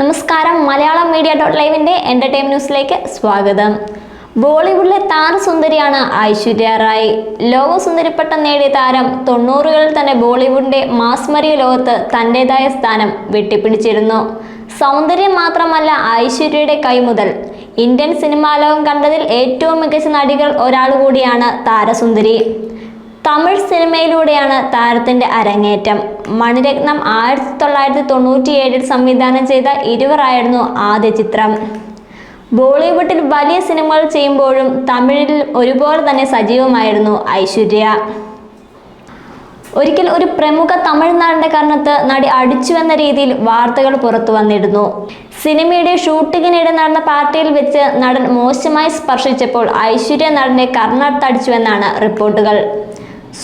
നമസ്കാരം. Malayalam media dot ലൈവിന്റെ entertain ന്യൂസിലേക്ക് സ്വാഗതം. ബോളിവുഡിലെ താരസുന്ദരിയാണ് ഐശ്വര്യ റായ്. ലോകസുന്ദരിപ്പട്ടം നേടിയ താരം തൊണ്ണൂറുകളിൽ തന്നെ ബോളിവുഡിന്റെ മാസ്മരിയ ലോകത്ത് തന്റേതായ സ്ഥാനം വെട്ടിപ്പിടിച്ചിരുന്നു. സൗന്ദര്യം മാത്രമല്ല ഐശ്വര്യയുടെ കൈമുതൽ ഇന്ത്യൻ സിനിമാ ലോകം കണ്ടതിൽ ഏറ്റവും മികച്ച നടികൾ ഒരാൾ കൂടിയാണ് താരസുന്ദരി. തമിഴ് സിനിമയിലൂടെയാണ് താരത്തിന്റെ അരങ്ങേറ്റം. മണിരത്നം ആയിരത്തി തൊള്ളായിരത്തി തൊണ്ണൂറ്റിയേഴിൽ സംവിധാനം ചെയ്ത ഇരുവറായിരുന്നു ആദ്യ ചിത്രം. ബോളിവുഡിൽ വലിയ സിനിമകൾ ചെയ്യുമ്പോഴും തമിഴിൽ ഒരുപോലെ തന്നെ സജീവമായിരുന്നു ഐശ്വര്യ. ഒരിക്കൽ ഒരു പ്രമുഖ തമിഴ്നാടിന്റെ കാരണത്ത് നടി അടിച്ചുവെന്ന രീതിയിൽ വാർത്തകൾ പുറത്തു വന്നിരുന്നു. സിനിമയുടെ ഷൂട്ടിങ്ങിനിടെ നടന്ന പാർട്ടിയിൽ വെച്ച് നടൻ മോശമായി സ്പർശിച്ചപ്പോൾ ഐശ്വര്യ നടനെ കർണത്തടിച്ചുവെന്നാണ് റിപ്പോർട്ടുകൾ.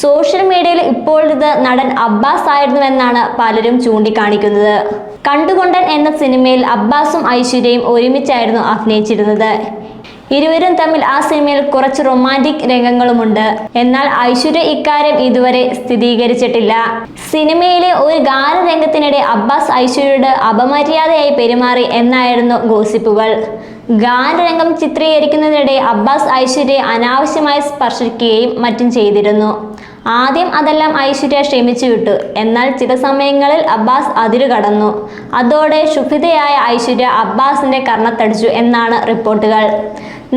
സോഷ്യൽ മീഡിയയിൽ ഇപ്പോൾ ഇത് നടൻ അബ്ബാസ് ആയിരുന്നുവെന്നാണ് പലരും ചൂണ്ടിക്കാണിക്കുന്നത്. കണ്ടുകൊണ്ടൻ എന്ന സിനിമയിൽ അബ്ബാസും ഐശ്വര്യയും ഒരുമിച്ചായിരുന്നു അഭിനയിച്ചിരുന്നത്. ഇരുവരും തമ്മിൽ ആ സിനിമയിൽ കുറച്ച് റൊമാന്റിക് രംഗങ്ങളുമുണ്ട്. എന്നാൽ ഐശ്വര്യ ഇക്കാര്യം ഇതുവരെ സ്ഥിരീകരിച്ചിട്ടില്ല. സിനിമയിലെ ഒരു ഗാനരംഗത്തിനിടെ അബ്ബാസ് ഐശ്വര്യയോട് അപമര്യാദയായി പെരുമാറി എന്നായിരുന്നു ഗോസിപ്പുകൾ. ഗാനരംഗം ചിത്രീകരിക്കുന്നതിനിടെ അബ്ബാസ് ഐശ്വര്യയെ അനാവശ്യമായി സ്പർശിക്കുകയും മറ്റും ചെയ്തിരുന്നു. ആദ്യം അതെല്ലാം ഐശ്വര്യ ക്ഷമിച്ചു വിട്ടു. എന്നാൽ ചില സമയങ്ങളിൽ അബ്ബാസ് അതിരു കടന്നു. അതോടെ ശുഭിതയായ ഐശ്വര്യ അബ്ബാസിന്റെ കർണത്തടിച്ചു എന്നാണ് റിപ്പോർട്ടുകൾ.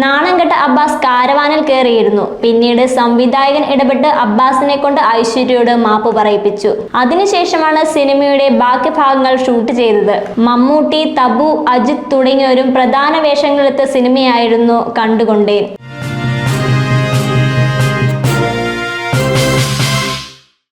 നാണം കെട്ട അബ്ബാസ് കാരവാനിൽ കയറിയിരുന്നു. പിന്നീട് സംവിധായകൻ ഇടപെട്ട് അബ്ബാസിനെ കൊണ്ട് ഐശ്വര്യയോട് മാപ്പ് പറയിപ്പിച്ചു. അതിനുശേഷമാണ് സിനിമയുടെ ബാക്കി ഭാഗങ്ങൾ ഷൂട്ട് ചെയ്തത്. മമ്മൂട്ടി തബു അജിത് തുടങ്ങിയവരും പ്രധാന വേഷങ്ങളെടുത്ത സിനിമയായിരുന്നു കണ്ടുകൊണ്ടേ.